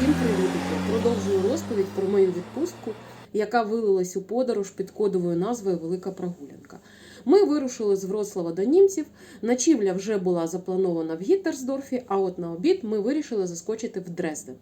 Всім привітики! Продовжую розповідь про мою відпустку, яка вилилась у подорож під кодовою назвою Велика Прогулянка. Ми вирушили з Вроцлава до німців. Ночівля вже була запланована в Гіттерсдорфі, а от на обід ми вирішили заскочити в Дрезден.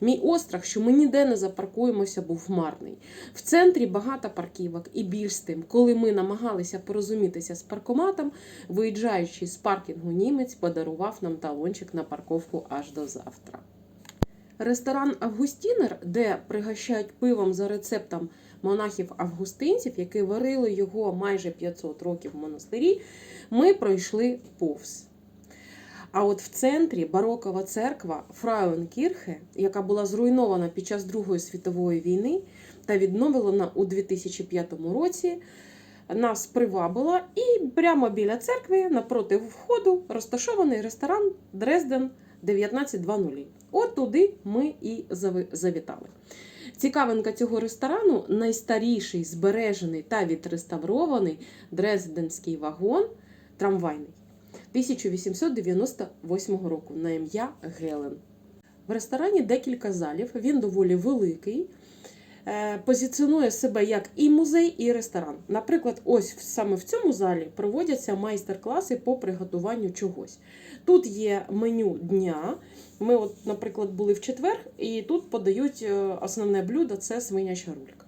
Мій острах, що ми ніде не запаркуємося, був марний. В центрі багато парківок, і більш з тим, коли ми намагалися порозумітися з паркоматом, виїжджаючи з паркінгу німець подарував нам талончик на парковку аж до завтра. Ресторан Августінер, де пригощають пивом за рецептом монахів-августинців, які варили його майже 500 років в монастирі, ми пройшли повз. А от в центрі барокова церква Фрауенкірхе, яка була зруйнована під час Другої світової війни та відновлена у 2005 році, нас привабила, і прямо біля церкви, напроти входу, розташований ресторан Дрезден 1920. От туди ми і завітали. Цікавинка цього ресторану найстаріший збережений та відреставрований дрезденський вагон трамвайний 1898 року на ім'я Гелен. В ресторані декілька залів, він доволі великий. Е, Позиціонує себе як і музей, і ресторан. Наприклад, ось саме в цьому залі проводяться майстер-класи по приготуванню чогось. Тут є меню дня. Ми, от, наприклад, були в четвер, і тут подають е, основне блюдо це свиняча рулька.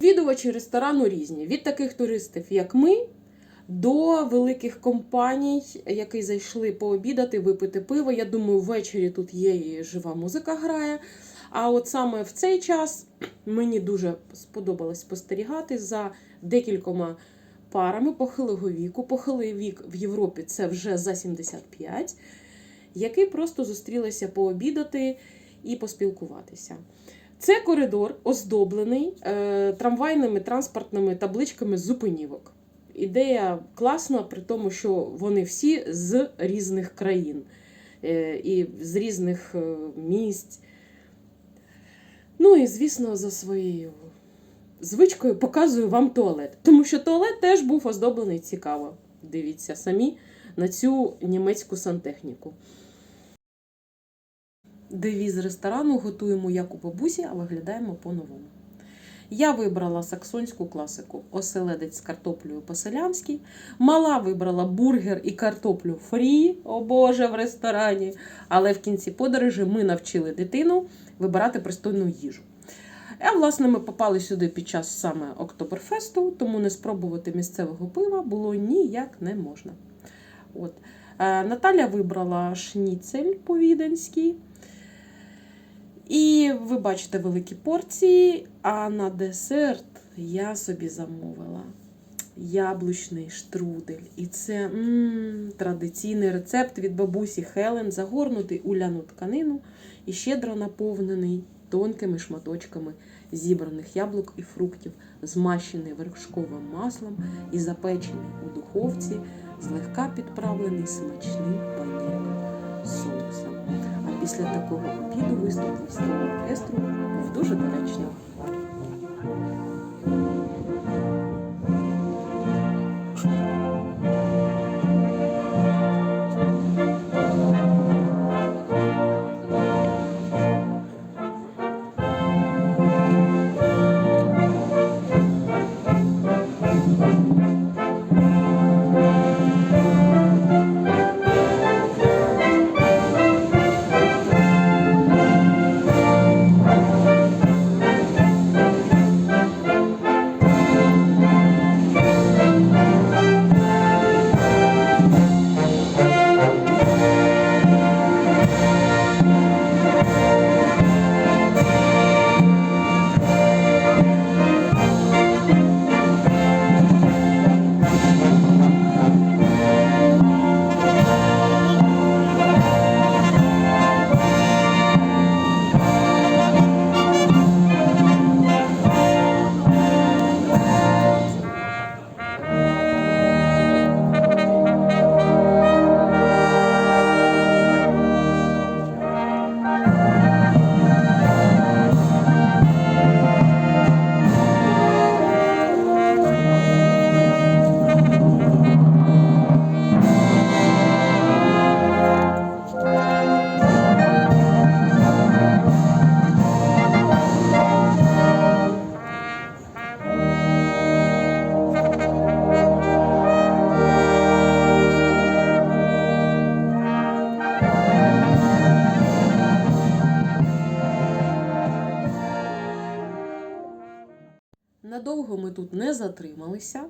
Відвідувачі ресторану різні: від таких туристів, як ми, до великих компаній, які зайшли пообідати, випити пиво. Я думаю, ввечері тут є і жива музика грає. А от саме в цей час мені дуже сподобалось спостерігати за декількома парами похилого віку. Похилий вік в Європі це вже за 75, які просто зустрілися пообідати і поспілкуватися. Це коридор оздоблений е, трамвайними транспортними табличками зупинівок. Ідея класна, при тому, що вони всі з різних країн е, і з різних е, місць. Ну і, звісно, за своєю звичкою показую вам туалет. Тому що туалет теж був оздоблений цікаво. Дивіться самі на цю німецьку сантехніку. Девіз ресторану готуємо як у бабусі, а виглядаємо по-новому. Я вибрала саксонську класику оселедець з картоплею по-селянськи. Мала вибрала бургер і картоплю фрі, о Боже, в ресторані. Але в кінці подорожі ми навчили дитину вибирати пристойну їжу. А власне ми попали сюди під час саме Октоберфесту, тому не спробувати місцевого пива було ніяк не можна. От. Е, Наталя вибрала шніцель по-віденськи. І ви бачите великі порції, а на десерт я собі замовила яблучний штрудель. І це м, традиційний рецепт від бабусі Хелен, загорнутий у ляну тканину і щедро наповнений тонкими шматочками зібраних яблук і фруктів, змащений вершковим маслом і запечений у духовці, злегка підправлений смачним панірним соусом. Після такого обіду виступ львівського оркестру був дуже доречним. Затрималися.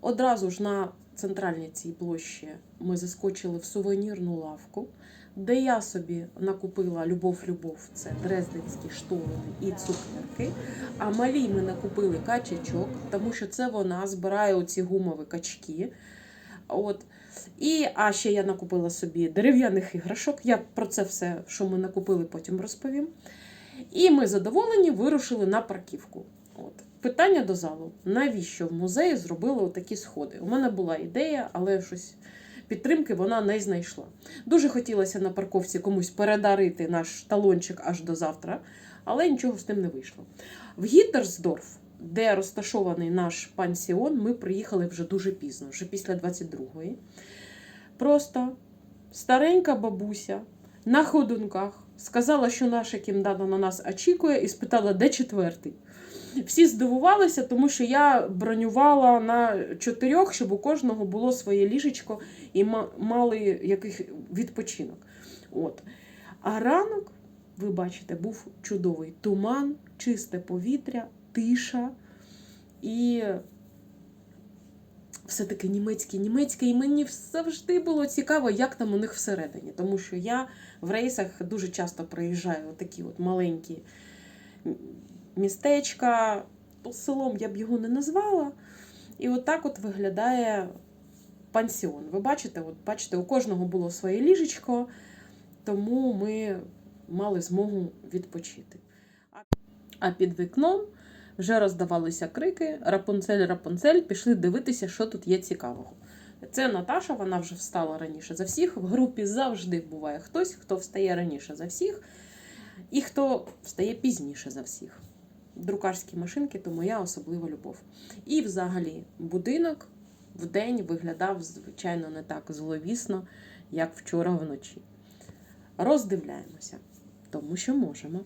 Одразу ж на центральній цій площі ми заскочили в сувенірну лавку, де я собі накупила любов-любов це дрезденські штолени і цукерки. А малій ми накупили качечок, тому що це вона збирає оці гумові качки. От. І, а ще я накупила собі дерев'яних іграшок. Я про це все, що ми накупили, потім розповім. І ми задоволені вирушили на парківку. От. Питання до залу: навіщо в музеї зробили такі сходи? У мене була ідея, але щось підтримки вона не знайшла. Дуже хотілося на парковці комусь передарити наш талончик аж до завтра, але нічого з тим не вийшло. В Гіттерсдорф, де розташований наш пансіон, ми приїхали вже дуже пізно, вже після 22-ї. Просто старенька бабуся на ходунках сказала, що наша кімната на нас очікує, і спитала, де четвертий. Всі здивувалися, тому що я бронювала на чотирьох, щоб у кожного було своє ліжечко і мали яких відпочинок. От. А ранок, ви бачите, був чудовий туман, чисте повітря, тиша і все-таки німецьке, німецьке, і мені завжди було цікаво, як там у них всередині. Тому що я в рейсах дуже часто проїжджаю такі от маленькі містечка. Селом я б його не назвала. І от от виглядає пансіон. Ви бачите, от бачите, у кожного було своє ліжечко, тому ми мали змогу відпочити. А під вікном вже роздавалися крики: Рапунцель, Рапунцель, пішли дивитися, що тут є цікавого. Це Наташа, вона вже встала раніше за всіх. В групі завжди буває хтось, хто встає раніше за всіх, і хто встає пізніше за всіх. Друкарські машинки то моя особлива любов. І взагалі будинок вдень виглядав, звичайно, не так зловісно, як вчора вночі. Роздивляємося, тому що можемо.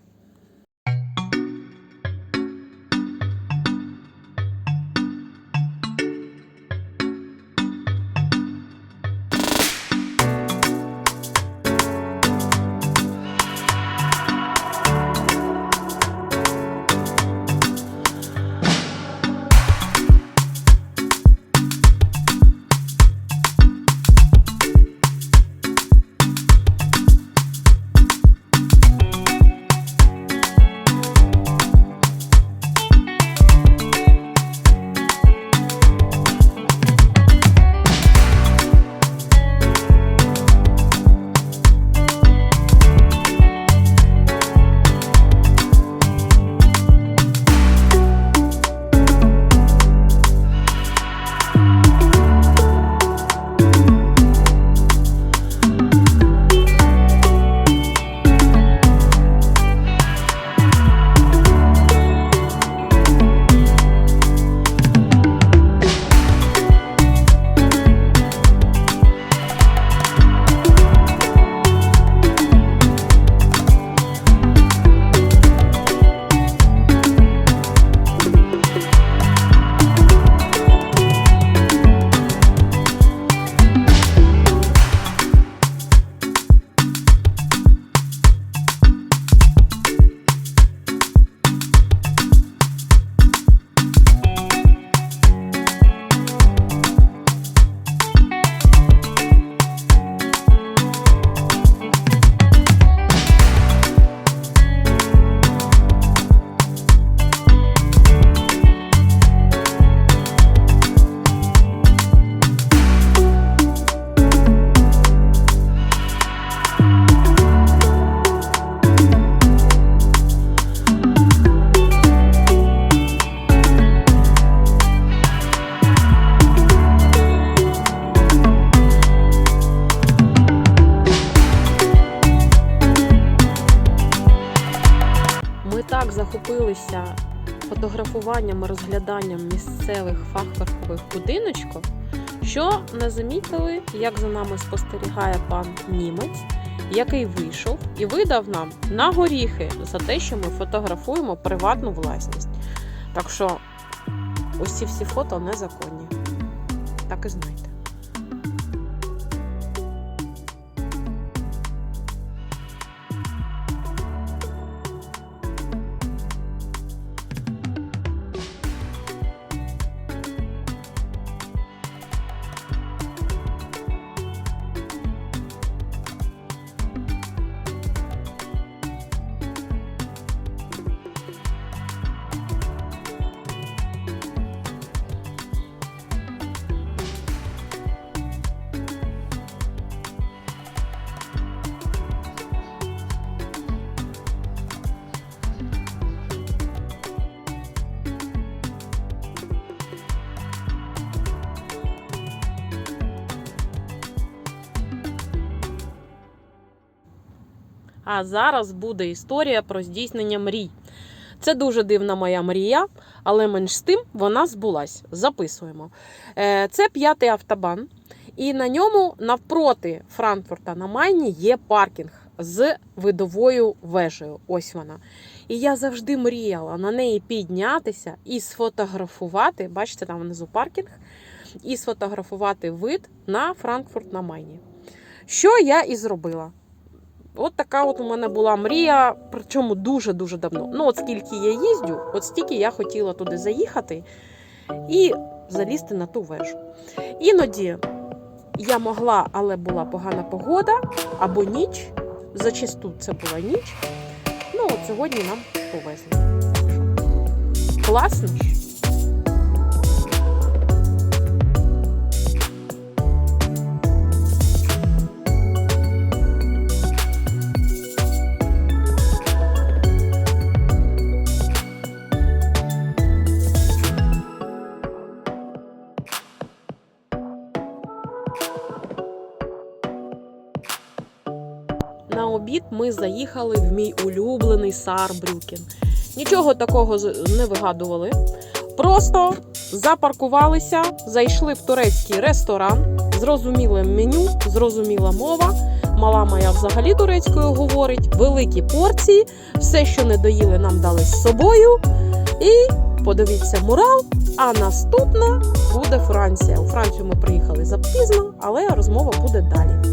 Фотографуванням місцевих фахверкових будиночків, що не замітили, як за нами спостерігає пан німець, який вийшов і видав нам на горіхи за те, що ми фотографуємо приватну власність. Так що усі всі фото незаконні. Так і знайте. А зараз буде історія про здійснення мрій. Це дуже дивна моя мрія, але менш з тим вона збулась. Записуємо. Е, Це п'ятий автобан, і на ньому навпроти Франкфурта на Майні є паркінг з видовою вежею. Ось вона. І я завжди мріяла на неї піднятися і сфотографувати. Бачите, там внизу паркінг, і сфотографувати вид на Франкфурт на Майні. Що я і зробила. От така от у мене була мрія, причому дуже-дуже давно. Ну, от скільки я їздю, от стільки я хотіла туди заїхати і залізти на ту вежу. Іноді я могла, але була погана погода або ніч. Зачасту це була ніч. Ну, от сьогодні нам повезли. Класно. Ми заїхали в мій улюблений Саарбрюкен. Нічого такого не вигадували. Просто запаркувалися, зайшли в турецький ресторан, зрозуміле меню, зрозуміла мова. Мала моя взагалі турецькою говорить, великі порції, все, що не доїли, нам дали з собою. І подивіться мурал. А наступна буде Франція. У Францію ми приїхали запізно, але розмова буде далі.